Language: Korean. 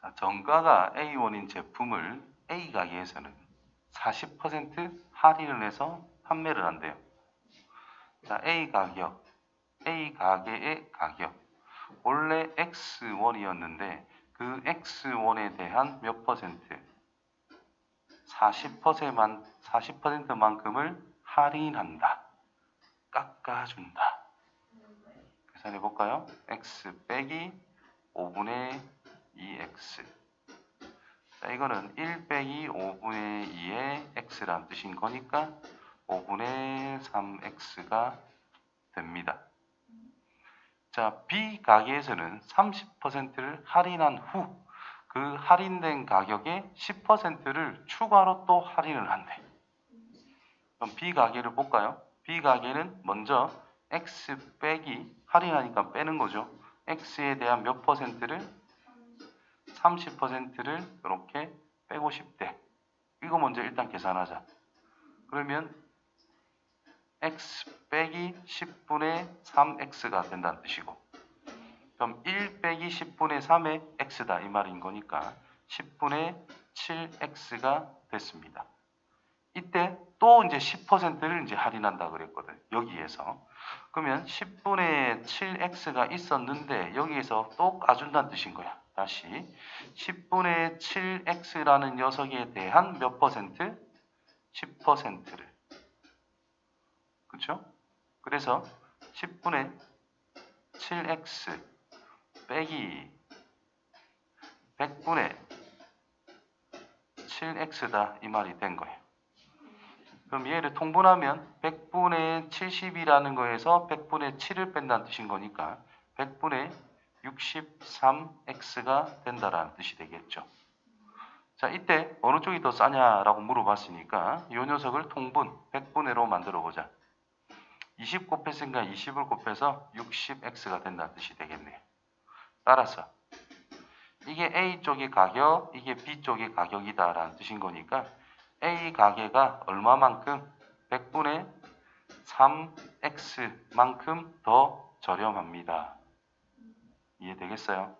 자, 정가가 A1인 제품을 A 가게에서는 40% 할인을 해서 판매를 한대요. 자, A 가격, A 가게의 가격. 원래 X1이었는데 그 X1에 대한 몇 퍼센트? 40%만 40%만큼을 할인한다. 깎아준다. 계산해 볼까요? X 빼기 5분의 2X. 자, 이거는 1 빼기 5분의 2의 X란 뜻인 거니까 5분의 3X가 됩니다. 자, B 가게에서는 30%를 할인한 후 그 할인된 가격에 10%를 추가로 또 할인을 한대. 그럼 B 가게를 볼까요? B 가게는 먼저 X 빼기 할인하니까 빼는 거죠. X에 대한 몇 퍼센트를 30%를 이렇게 빼고 싶대. 이거 먼저 일단 계산하자. 그러면 x 빼기 10분의 3x가 된다는 뜻이고 그럼 1 빼기 10분의 3의 x다 이 말인 거니까 10분의 7x가 됐습니다. 이때 또 이제 10%를 이제 할인한다 그랬거든. 여기에서. 그러면 10분의 7x가 있었는데 여기에서 또 까준다는 뜻인 거야. 다시 10분의 7x라는 녀석에 대한 몇 퍼센트? 10%를. 그렇죠? 그래서 10분의 7x 빼기 100분의 7x다 이 말이 된 거예요. 그럼 얘를 통분하면 100분의 70이라는 거에서 100분의 7을 뺀다는 뜻인 거니까 100분의 63x가 된다라는 뜻이 되겠죠. 자, 이때 어느 쪽이 더 싸냐라고 물어봤으니까 이 녀석을 통분 100분의로 만들어 보자. 20 곱했으니까 20을 곱해서 60x가 된다는 뜻이 되겠네요. 따라서 이게 A 쪽의 가격, 이게 B 쪽의 가격이다라는 뜻인 거니까 A 가게가 얼마만큼? 100분의 3x만큼 더 저렴합니다. 이해되겠어요?